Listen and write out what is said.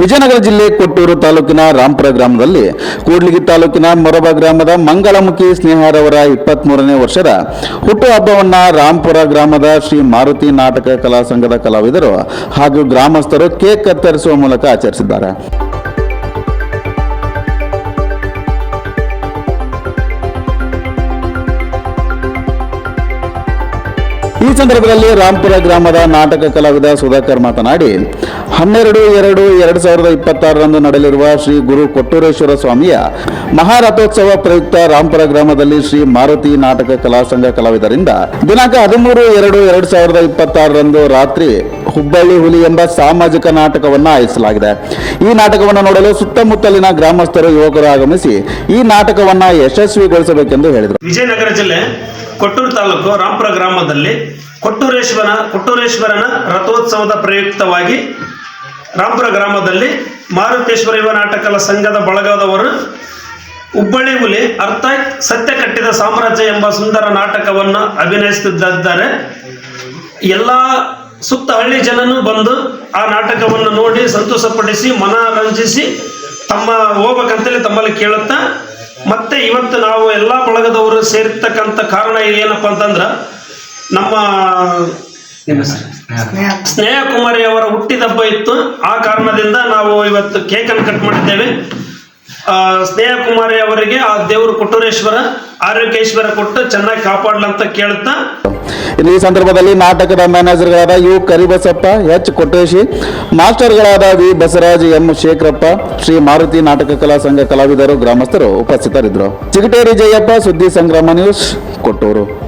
ವಿಜಯನಗರ ಜಿಲ್ಲೆ ಕೊಟ್ಟೂರು ತಾಲೂಕಿನ ರಾಂಪುರ ಗ್ರಾಮದಲ್ಲಿ ಕೂಡ್ಲಿಗಿ ತಾಲೂಕಿನ ಮೊರಬ ಗ್ರಾಮದ ಮಂಗಳಮುಖಿ ಸ್ನೇಹರವರ ಇಪ್ಪತ್ಮೂರನೇ ವರ್ಷದ ಹುಟ್ಟುಹಬ್ಬವನ್ನ ರಾಂಪುರ ಗ್ರಾಮದ ಶ್ರೀ ಮಾರುತಿ ನಾಟಕ ಕಲಾ ಸಂಘದ ಕಲಾವಿದರು ಹಾಗೂ ಗ್ರಾಮಸ್ಥರು ಕೇಕ್ ಕತ್ತರಿಸುವ ಮೂಲಕ ಆಚರಿಸಿದ್ದಾರೆ. ಈ ಸಂದರ್ಭದಲ್ಲಿ ರಾಂಪುರ ಗ್ರಾಮದ ನಾಟಕ ಕಲಾವಿದ ಸುಧಾಕರ್ ಮಾತನಾಡಿ ಹನ್ನೆರಡು, ಎರಡು ಎರಡು ಸಾವಿರದ ಇಪ್ಪತ್ತಾರರಂದು ನಡೆಯಲಿರುವ ಶ್ರೀ ಗುರು ಕೊಟ್ಟೂರೇಶ್ವರ ಸ್ವಾಮಿಯ ಮಹಾರಥೋತ್ಸವ ಪ್ರಯುಕ್ತ ರಾಂಪುರ ಗ್ರಾಮದಲ್ಲಿ ಶ್ರೀ ಮಾರುತಿ ನಾಟಕ ಕಲಾ ಸಂಘ ಕಲಾವಿದರಿಂದ ದಿನಾಂಕ ಹದಿಮೂರು, ಎರಡು ಎರಡು ಸಾವಿರದ ಇಪ್ಪತ್ತಾರರಂದು ರಾತ್ರಿ ಹುಬ್ಬಳ್ಳಿ ಹುಲಿ ಎಂಬ ಸಾಮಾಜಿಕ ನಾಟಕವನ್ನು ಆಯೋಜಿಸಲಾಗಿದೆ. ಈ ನಾಟಕವನ್ನು ನೋಡಲು ಸುತ್ತಮುತ್ತಲಿನ ಗ್ರಾಮಸ್ಥರು, ಯುವಕರು ಆಗಮಿಸಿ ಈ ನಾಟಕವನ್ನ ಯಶಸ್ವಿಗೊಳಿಸಬೇಕೆಂದು ಹೇಳಿದರು. ವಿಜಯನಗರ ಜಿಲ್ಲೆ ಕೊಟ್ಟೂರು ತಾಲೂಕು ರಾಂಪುರ ಗ್ರಾಮದಲ್ಲಿ ಕೊಟ್ಟೂರೇಶ್ವರ, ಕೊಟ್ಟೂರೇಶ್ವರನ ರಥೋತ್ಸವದ ಪ್ರಯುಕ್ತವಾಗಿ ರಾಂಪುರ ಗ್ರಾಮದಲ್ಲಿ ಮಾರುತೇಶ್ವರ ಯುವ ನಾಟಕಲ ಸಂಘದ ಬಳಗದವರು ಹುಬ್ಬಳ್ಳಿ ಹುಲಿ ಅರ್ಥ ಸತ್ಯ ಕಟ್ಟಿದ ಸಾಮ್ರಾಜ್ಯ ಎಂಬ ಸುಂದರ ನಾಟಕವನ್ನು ಅಭಿನಯಿಸುತ್ತಿದ್ದಾರೆ. ಎಲ್ಲ ಸುತ್ತ ಹಳ್ಳಿ ಜನನು ಬಂದು ಆ ನಾಟಕವನ್ನು ನೋಡಿ ಸಂತೋಷಪಡಿಸಿ ಮನರಂಜಿಸಿ ತಮ್ಮ ಹೋಗ್ಬೇಕಂತೇಳಿ ತಮ್ಮಲ್ಲಿ ಕೇಳುತ್ತಾ ಮತ್ತೆ ಇವತ್ತು ನಾವು ಎಲ್ಲ ಬಳಗದವರು ಸೇರಿರ್ತಕ್ಕಂಥ ಕಾರಣ ಏನಪ್ಪ ಅಂತಂದ್ರ ನಮ್ಮ ಸ್ನೇಹ ಕುಮಾರಿ ಹುಟ್ಟಿದಬ್ಬ ಇತ್ತು. ಆ ಕಾರಣದಿಂದ ನಾವು ಇವತ್ತು ಕೇಕ್ ಅನ್ನು ಕಟ್ ಮಾಡಿದ್ದೇವೆ. ಆ, ಸ್ನೇಹ ಕುಮಾರಿ ಅವರಿಗೆ ಆ ದೇವರು ಕೊಟ್ಟೂರೇಶ್ವರ ಆರೋಗ್ಯೇಶ್ವರ ಕೊಟ್ಟು ಚೆನ್ನಾಗಿ ಕಾಪಾಡ್ಲಂತ ಕೇಳ್ತಾ. ಈ ಸಂದರ್ಭದಲ್ಲಿ ನಾಟಕದ ಮ್ಯಾನೇಜರ್ಗಳಾದ ಯು ಕರಿಬಸಪ್ಪ ಎಚ್ ಕೊಟ್ಟೇಶಿ ಮಾಸ್ಟರ್ಗಳಾದ ವಿ ಬಸವರಾಜ್ ಎಂ ಶೇಖರಪ್ಪ ಶ್ರೀ ಮಾರುತಿ ನಾಟಕ ಕಲಾ ಸಂಘ ಕಲಾವಿದರು ಗ್ರಾಮಸ್ಥರು ಉಪಸ್ಥಿತರಿದ್ದರು. ಚಿಗಟೇರಿ ಜಯಪ್ಪ ಸುದ್ದಿ ಸಂಗ್ರಾಮ ನ್ಯೂಸ್ ಕೊಟ್ಟೂರು.